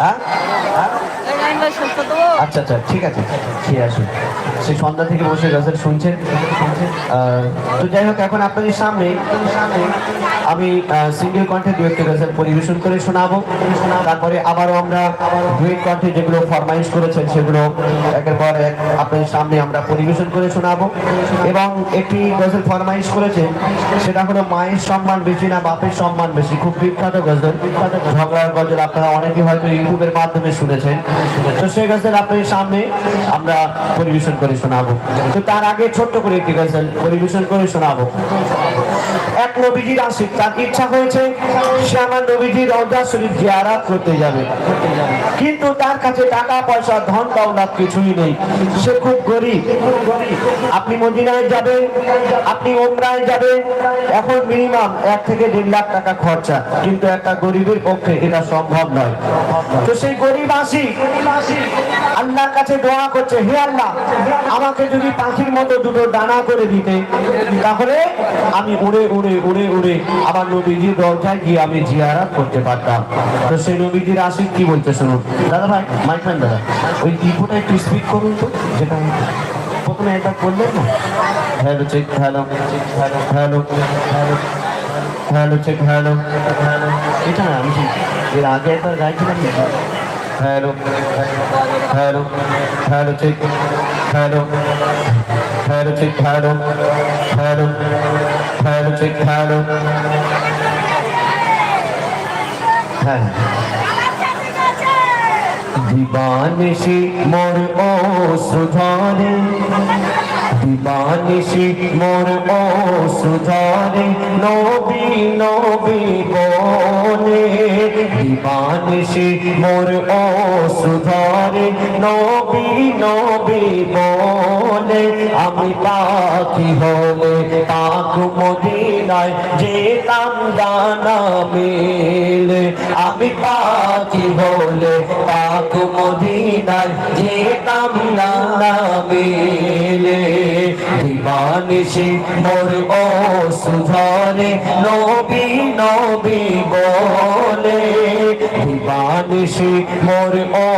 হ্যাঁ হ্যাঁ আচ্ছা আচ্ছা ঠিক আছে। খেয়ে আসুন। সে সন্ধ্যা থেকে বসে গেছেন শুনছেন তো যাই হোক, এখন আপনাদের সামনে আমি সিঙ্গেল কণ্ঠে দু একটি গজল পরিবেশন করে শোনাবো। তারপরে আবারও আমরা ডুয়েট কণ্ঠে যেগুলো ফরমাইশ করেছেন, সেগুলো একের পর এক আপনাদের সামনে আমরা পরিবেশন করে শোনাবো। এবং একটি গজল ফরমাইশ করেছে সেটা হলো, মায়ের সম্মান বেশি না, বাপের সম্মান বেশি। খুব বিখ্যাত গজল। বিখ্যাত ঝগড়ার গজল আপনারা অনেকে হয়তো ইউটিউবের মাধ্যমে শুনেছেন। তো সেই গজল আপনাদের সামনে আমরা পরিবেশন করে শোনাবো। তো তার আগে ছোট্ট করে একটি গজল পরিবেশন করে শোনাবো। এক নবীজির আশিক, তার ইচ্ছা হয়েছে সে আমার নবীজির রওজা শরীফ জিয়ারাত করতে যাবে। কিন্তু তার কাছে টাকা, পয়সা, ধন, দৌলত কিছুই নেই। সে খুব গরিব। আপনি মদিনায় যাবেন, আপনি ওমরায় যাবেন, এখন মিনিমাম এক থেকে দেড় লাখ টাকা খরচা। কিন্তু একটা গরিবের পক্ষে এটা সম্ভব নয়। তো সেই গরিব আসি আল্লাহর কাছে দোয়া করছে, হে আল্লাহ, আমাকে যদি পাখির মতো দুটো দানা করে দিতে, তাহলে আমি উড়ে উড়ে উড়ে উড়ে আমার নবীজির দরজায় গিয়ে আমি জিয়ারাত করতে পারতাম। তো সেই নবীজির আশিক কি বলতে শুনুন। দাদা ভাই মাইফান দাদা। ওই টিপুটা একটু স্পিড করুন তো, যেটা প্রথমে এটা করলেন না? Hello check hello hello hello hello hello check hello hello. এটা না, আমি এর আগে একবার গাইছিলাম hello hello hello check hello hello check hello hello hello হ্যাঁ মোর ও সুধারে দিবানিশি মোর ও সুধারে নবী নবী বনে। দিবানিশি মোর ও সুধারে নবী নবী বনে। আমি পাখি হলে পাক মদিনায় যেতাম দানা মেলে। আমি পাখি হলে পাক মদিনায় যেতাম দানা মেলে। দিবানিশি মোর ও সুধারে নবী নবী বলে। দিবানিশি মোর ও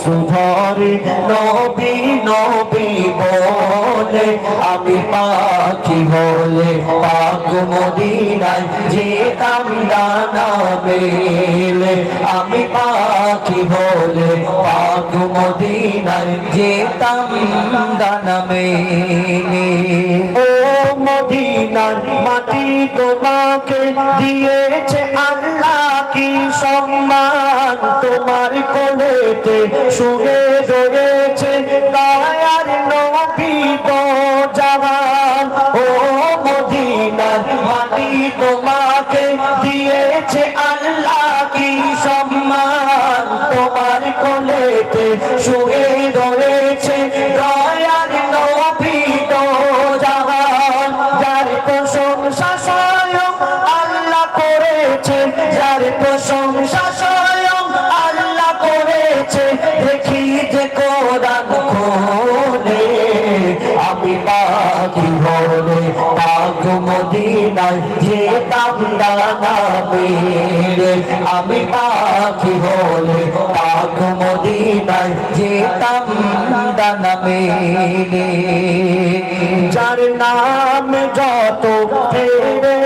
সুধারে, নবী নবী বলে, আমি পাখি হলে পাক মদিনায় যেতাম ডানা মেলে। আমি পাখি হলে পাক মদিনায় যেতাম ডানা মেলে। ও মদিনার মাটি তোমাকে দিয়েছে আল্লাহ। কি সম্মান তোমার কোলেতে? শুনে রয়েছে পাখি হলে পাক মদিনায় যেতাম ডানা মেরে আমি পাখি হলে পাক মদিনায় যেতাম মেরে যার নাম যত ফেরেশতারা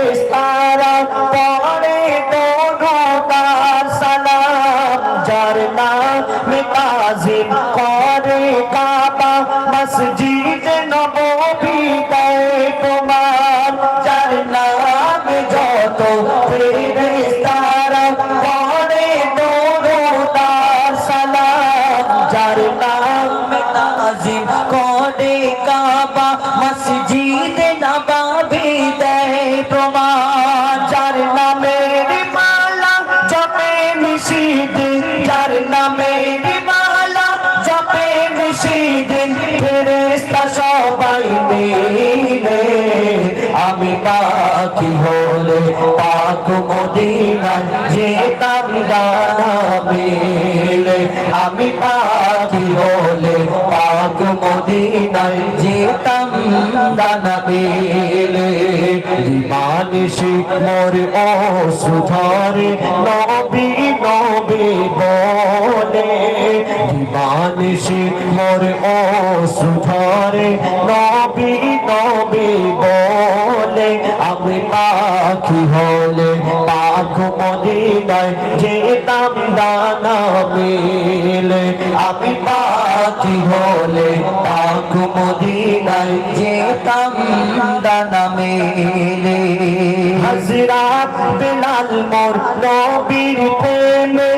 আমি পাখি হলে পাক মদিনায় যেতাম ডানা মেলে দিবানিশি মোর ও সুধরে নবী নবী বলে। মানুষে মোর অশ্রু ধরে নবী নবী বলে। আমি পাখি হলে পাখ মদিনায় যেতাম দানা মিলে। আমি পাখি হলে পাখ মদিনায় যেতাম দানা মেলে। হজরাত বেলাল মোর নবীর প্রেমে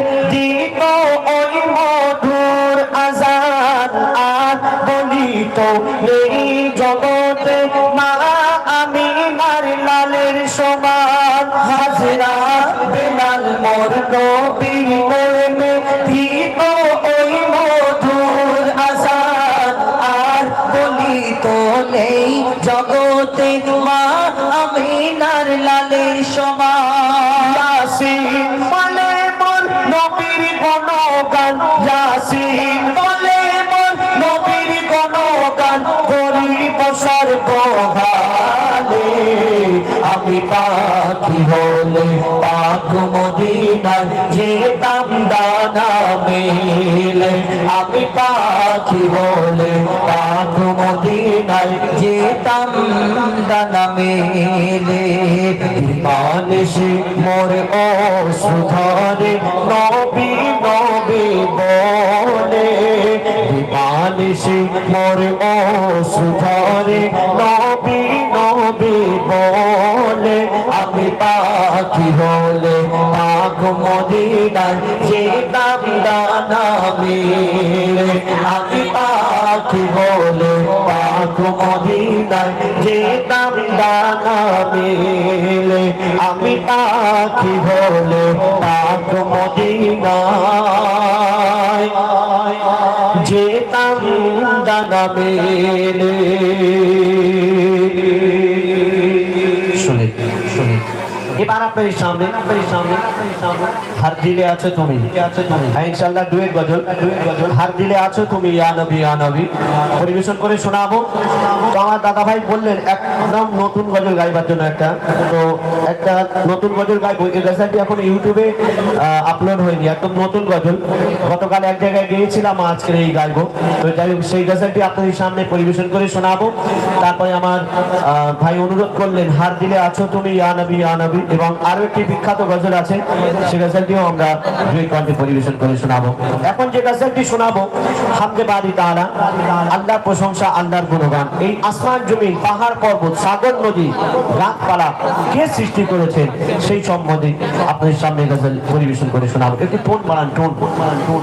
মদিনায় যেতাম দানা মেলে আমি পাখি হলে পাক মদিনায় যেতাম দানা মেলে মানুষে মোর অসুধরে নবী নবী বলে মানুষে মোর নবী নবী দানা মিলে আমি পাখি হলে পাক মদিনায় যেতাম দানা মিলে। আমি পাখি হলে পাক মদিনায় যেতাম দানা মেলে। এবার আপনার সামনে সামনে হার দিলে আছো তুমি। আছো তুমি। হ্যাঁ ইনশাআল্লাহ গজল। হার দিলে আছো তুমি ইয়া নবী ইয়া নবী। পরিবেশন করে শোনাবো। তো আমার দাদা ভাই বললেন একদম নতুন গজল গাইবার জন্য একটা। তো একটা নতুন গজল গাইবো। এই গজলটি এখন ইউটিউবে আপলোড হয়নি। একদম নতুন গজল। গতকাল এক জায়গায় গিয়েছিলাম আজকে এই গাইবো। তো যাই হোক সেই গজলটি আপনাদের সামনে পরিবেশন করে শোনাবো। তারপরে আমার ভাই অনুরোধ করলেন হার দিলে আছো তুমি ইয়া নবী ইয়া নবী। এবং আরও একটি বিখ্যাত গজল আছে সেই গজলটিও আমরা দুই কণ্ঠে পরিবেশন করে শোনাবো। এখন যে গজলটি শোনাবো, হামদে বাড়ি তারা আল্লাহর প্রশংসা, আল্লাহর গুণগান। এই আসমান জমি পাহাড় পর্বত, সাগর নদী গাছপালা কে সৃষ্টি করেছেন সেই সম্বন্ধে আপনাদের সামনে গজল পরিবেশন করে শোনাবো। একটি টোন বাড়ান টোন বাড়ান টোন।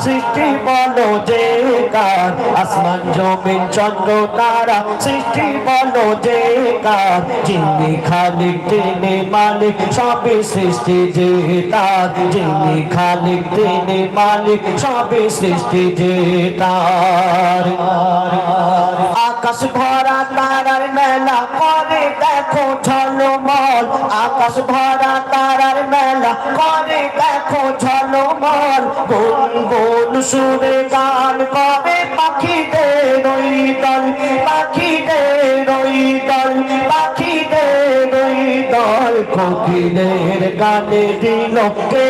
সৃষ্টি বলো যে কার? আসমান, জমিন, চন্দ্র, তারা। সৃষ্টি বলো যে কার? যিনি খালিক তিনি মালিক, সবই সৃষ্টি যে তার। যিনি খালিক তিনি মালিক, সবই সৃষ্টি যে তার। আকাশ ভরা তারার মেলা করে দেখো ঝলমল। আকাশ ভরা তারার মেলা করে দেখো ঝলমল। সুরে গান পাবে পাখিতে ওই দল পাখিদের ওই দল পাখিদের ওই দল কোকিলের গানে দিল কে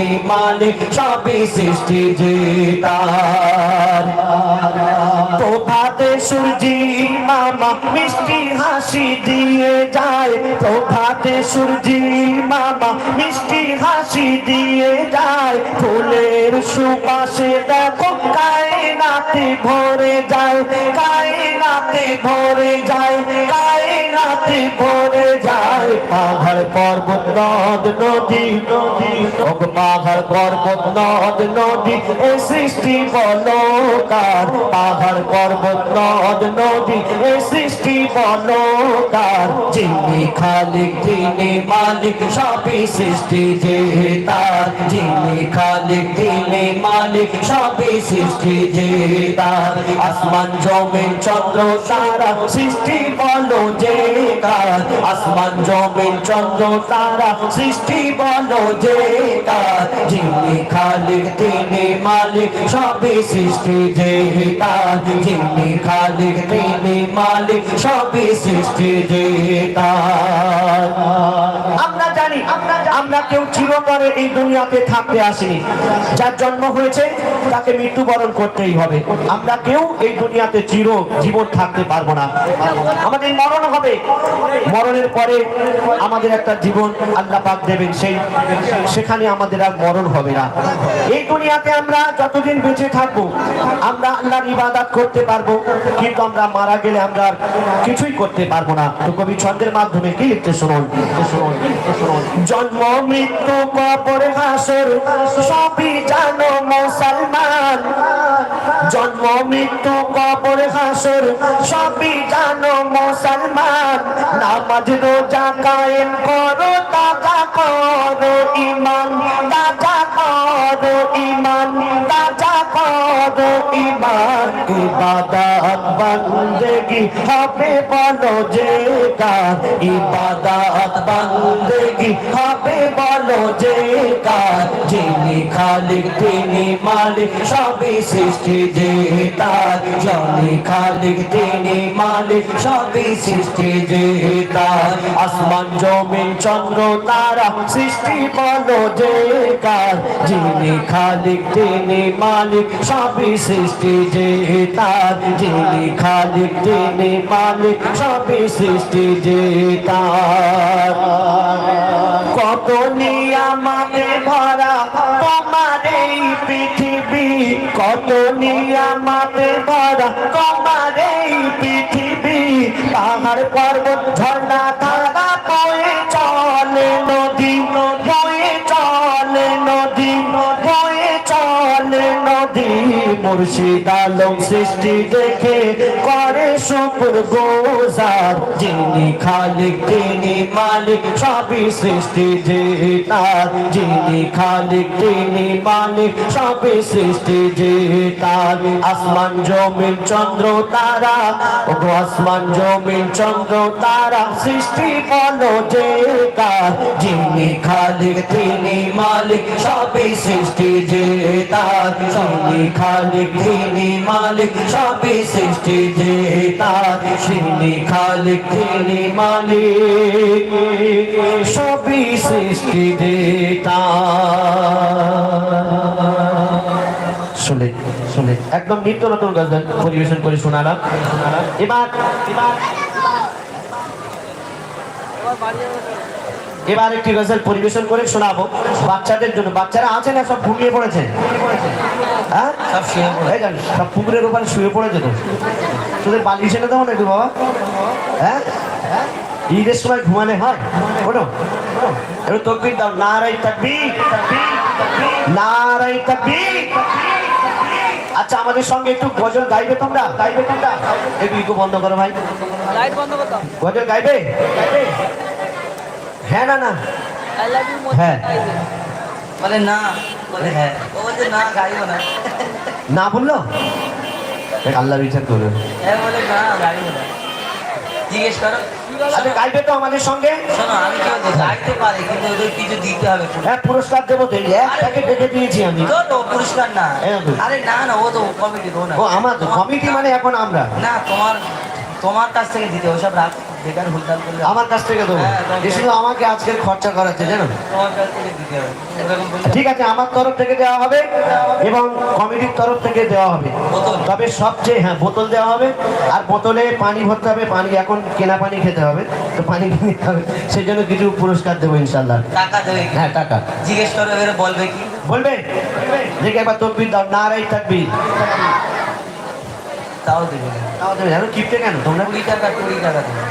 মালিক সবই সৃষ্টি যে প্রভাতে সূর্যি মামা মিষ্টি হাসি দিয়ে যায়। প্রভাতে সূর্যি মামা মিষ্টি হাসি দিয়ে যায়। ফুলের সুপাশে দেখো কায়নাতে ভরে যায়। কায়নাতে ভরে যায়, কায়নাতে ভরে যায়। পাহাড় পর্বত, নদ, নদী নদী পাহাড় পর্বত, নদ, নদী, এ সৃষ্টি বলকার। পাহাড় পর্বত নদ নদী এ সৃষ্টি বলকার যিনি খালিক যিনি মালিক সবই সৃষ্টি যে তার যিনি খালিক যিনি মালিক সবই সৃষ্টি যে তার আসমান জমিন চন্দ্র তারা সৃষ্টি বলো যে কার আসমান জমিন চন্দ্র তারা সৃষ্টি বলো যে কার যিনি খালিক তিনি মালিক সবই সৃষ্টি যে তার যিনি খালিক তিনি মালিক সবই সৃষ্টি তার আমরা কেউ চিরতরে এই দুনিয়াতে থাকতে আসিনি। যার জন্ম হয়েছে, তাকে মৃত্যুবরণ করতেই হবে। আমরা কেউ এই দুনিয়াতে চির জীবন থাকতে পারব না। আমাদের মরণ হবে। মরণের পরে আমাদের একটা জীবন আল্লাহ পাক দেবেন। সেই, সেখানে আমাদের আর মরণ হবে না। এই দুনিয়াতে আমরা যতদিন বেঁচে থাকব, আমরা আল্লাহর ইবাদত করতে পারব, কিন্তু আমরা মারা গেলে আমরা আর কিছুই করতে পারব না। তো কবি ছন্দের মাধ্যমে কি লিখতে শুনুন শুনুন? জন্ম মৃত্যু কবর হাসর, সবই জানো মুসলমান। জন্ম মৃত্যু কবর হাসর, সবই জানো মুসলমান। নামাজ রোজা কায়েম করো, তাজা করো ইমান, তাজা করো ইমান, তাজা ইবাদত বন্দেগি হবে বলো যে ইবাদত বন্দেগি হবে বলো যে যিনি খালিক, তিনি মালিক, সবই সৃষ্টি যিনি খালিক, তিনি মালিক, সবই সৃষ্টি আসমান, জমিন, চন্দ্র, তারা সৃষ্টি বলো যে কার? যিনি খালিক, তিনি মালিক, সবই সৃষ্টি যে তার, যিনি খালিক তিনি মালিক, সবই সৃষ্টি যে তার। কত নিয়ামাতে ভরা তোমার এই পৃথিবী, কত নিয়ামাতে ভরা তোমার এই পৃথিবী, পাহাড় পর্বত, ঝর্ণা মুর্শিদ আলম সৃষ্টি দেখে করে গোজার। যিনি খালিক, তিনি মালিক, সবই সৃষ্টি যে তার। যিনি খালিক, তিনি মালিক, সবই সৃষ্টি যে তার। আসমান, জমিন, চন্দ্র, তারা ও আসমান, জমিন, চন্দ্র, তারা, সৃষ্টি বলো যে কার যিনি খালিক, তিনি মালিক, সবই সৃষ্টি যে তার। যিনি খালিক তিনি মালিক সবই সৃষ্টি তার যিনি খালিক তিনি মালিক। সবই সৃষ্টি তার। শুনে শুনে। একদম নিত্য নতুন গজল পরিবেশন করে শোনালাম শোনালাম। এবার এবার। এবার একটি গজল পরিবেশন করে শোনাবো বাচ্চাদের জন্য। বাচ্চারা আছে না সব ঘুমিয়ে পড়েছে। হ্যাঁ? সব শুয়ে পড়ে সব পুকুরের উপরে শুয়ে পড়েছে তো। তোদের বালিশ এনে দেবো না একটু বাবা? হ্যাঁ? হ্যাঁ? ঈদের সময় ঘুমালে হয়? ওটো একটু তকবির দাও। নারাই তাকবি নারাই তাকবি আচ্ছা আমাদের সঙ্গে একটু গজল গাইবে তোমরা? গাইবে তোমরা? একটু ইকো বন্ধ করো ভাই। লাইট বন্ধ করতাম গজল গাইবে গাইবে? হ্যাঁ না না। আই লাভ ইউ হ্যাঁ। বলে না বলে হ্যাঁ। ও বলছে না গাইও না। না বলল? আল্লাহ বিচার করবে। হ্যাঁ বলে না জিজ্ঞেস করো। আচ্ছা গাইবে তো আমাদের সঙ্গে? শোনো আমি কি বলছি গাইতে পারি কিন্তু ওদের কিছু দিতে হবে হ্যাঁ পুরস্কার দেবো তো রেখে দিয়েছি আমি। তো তো পুরস্কার না। হ্যাঁ, আরে না না ও তো কমিটি দো না। ও আমার কমিটি মানে এখন আমরা। না তোমার তোমার কাছ থেকে দিতে ওসব রাখ বেকার ভুলটাল করলে আমার কাছ থেকে দেবো। হ্যাঁ, শুধু আমাকে আজকের খরচা করাচ্ছে জানো ঠিক আছে আমার তরফ থেকে দেওয়া হবে এবং কমিটির তরফ থেকে দেওয়া হবে। তবে সবচেয়ে হ্যাঁ বোতল দেওয়া হবে। আর বোতলে পানি ভরতে হবে পানি এখন কেনা পানি খেতে হবে তো পানি কিনতে হবে। সেই জন্য কিছু পুরস্কার দেবো ইনশাল্লাহ টাকা দেবে হ্যাঁ টাকা। জিজ্ঞেস করে বলবে কি? বলবে? দেখে একবার তকবির দাও নারাই থাকবি তাও দেবে তাও দেবে এখন কিপটে কেন তোমরা? কুড়ি টাকা কুড়ি টাকা দেবে।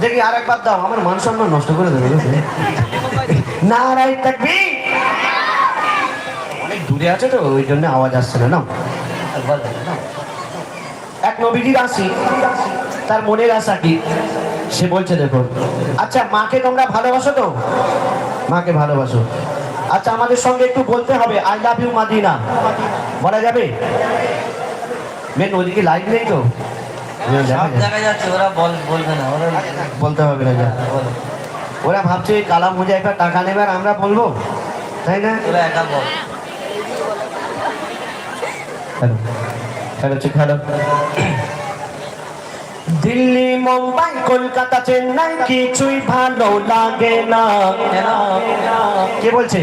দেখি আর একবার দাও, আমার মান সম্মান নষ্ট করে দেবে, বুঝলে? নারাই থাকবি? অনেক দূরে আছে তো, ওই জন্য আওয়াজ আসছে না না না এক নবীজির আসি তার মনের আশা কি? সে বলছে, দেখুন আচ্ছা মাকে তোমরা ভালোবাসো তো? মাকে ভালোবাসো। আচ্ছা আমাদের সঙ্গে একটু বলতে হবে আই লাভ ইউ মাদিনা। বলা যাবে? মেন, ওদিকে লাইট নেই তো। দেখা সব দেখা যাচ্ছে ওরা বল বলবে না ওরা বলতে হবে না যা। বলো। ওরা ভাবছে কালা মোজা একটা টাকা নেবে আর আমরা বলব তাই না? ওরা একা বল। হ্যালো হ্যালো ঠিক হ্যালো দিল্লি মুম্বাই, কলকাতা, চেন্নাই কিছুই ভালো লাগে না? কে বলছে?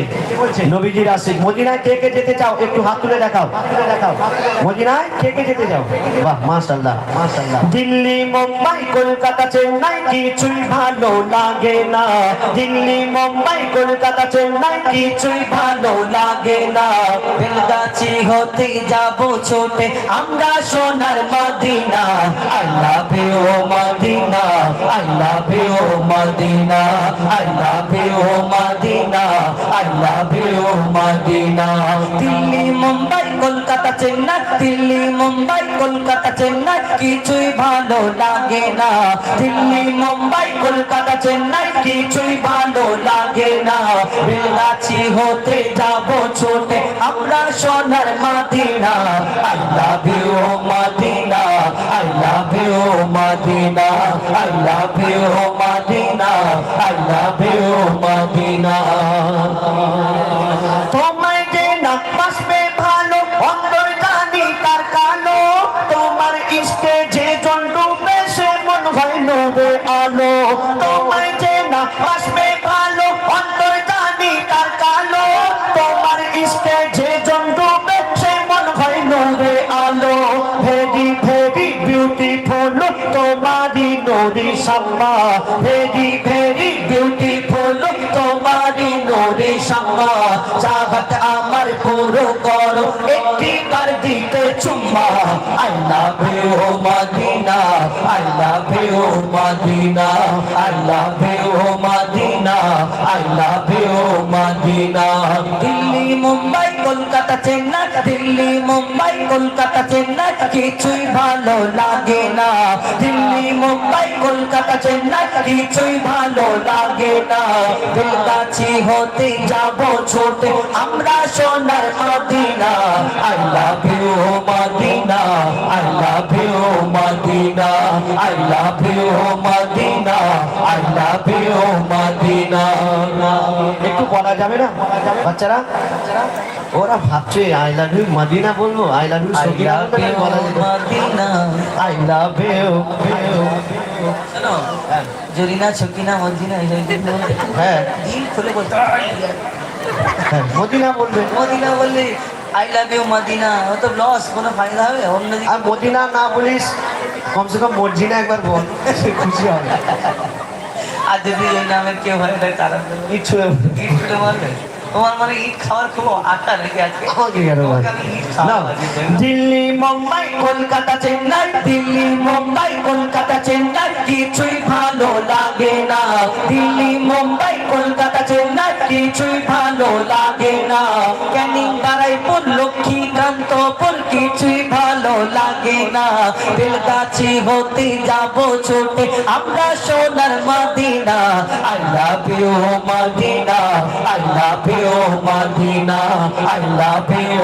নবীজির আশিক। মদিনায় কে কে যেতে চাও? একটু হাত তুলে দেখাও। দেখাও মদিনায় কে কে যেতে চাও? বাহ, মাশাআল্লাহ মাশাআল্লাহ। দিল্লি, মুম্বাই, কলকাতা, চেন্নাই কিছুই ভালো লাগে না। দিল্লি, মুম্বাই, কলকাতা, চেন্নাই কিছুই ভালো লাগে না। বেলগাছি হতে যাব ছোটে, আমরা সোনার Madina. I love you Madina I love you Madina I love you Madina I love you Madina. Delhi, Mumbai, Kolkata, Chennai, Delhi, Mumbai, Kolkata, Chennai, কিছুই ভালো লাগে না। দিল্লি, মুম্বাই, কলকাতা, চেন্নাই, কিছুই ভালো লাগে না। বেলাচি হতে যাব ছোটে, আমরা সোনার Madina. I love you Madina I love you Madina. I love you Madina I love you Madina. Samaa very very beautiful তোমারি নদী শ্যামা চাহত আমার পুরো করো, একটি বার দিতে চুম্মা। I love you Madina I love you Madina I love you Madina হতে যাব ছোটে আমরা সোনার Madina. I love Madina I love you Madina. Madina একটু বলা যাবে না? বাচ্চারা? ওরা ভাবছে আই লাভ ইউ মদিনা বলব? আই লাভ ইউ সকিনা বলা যেত Madina. I love you Zarina Madina. হ্যাঁ। দিল খুলে বলতে হ্যাঁ মদিনা বলবে। মদিনা বললে আই লাভ ইউ মদিনা। ও তো লস কোনো ফায়দা হবে? অন্য আর মদিনা না বলিস কমসে কম মর্জিনা একবার বল খুশি হবে। আর যদি ওই নামের কেউ হয় তাহলে তারা বলবে, ইচ্ছু ইট ছুটে মারবে তোমার মানে ইট খাওয়ার খুব ইট না? দিল্লি মুম্বাই কলকাতা চেন্নাই দিল্লি মুম্বাই কলকাতা চেন্নাই কিছুই ভালো লাগে না। দিল্লি মুম্বাই কলকাতা চেন্নাই কিছুই ভালো লাগে না। ক্যানিং বারাইপুর লক্ষ্মীকান্তপুর কিছুই ভালো লাগে না। বেলগাছি হতে যাব ছোটে, আমরা সোনার মাদিনা। আল্লাহ পিও মাদিনা আল্লাহ পিও মাদিনা আল্লাহ ইউ।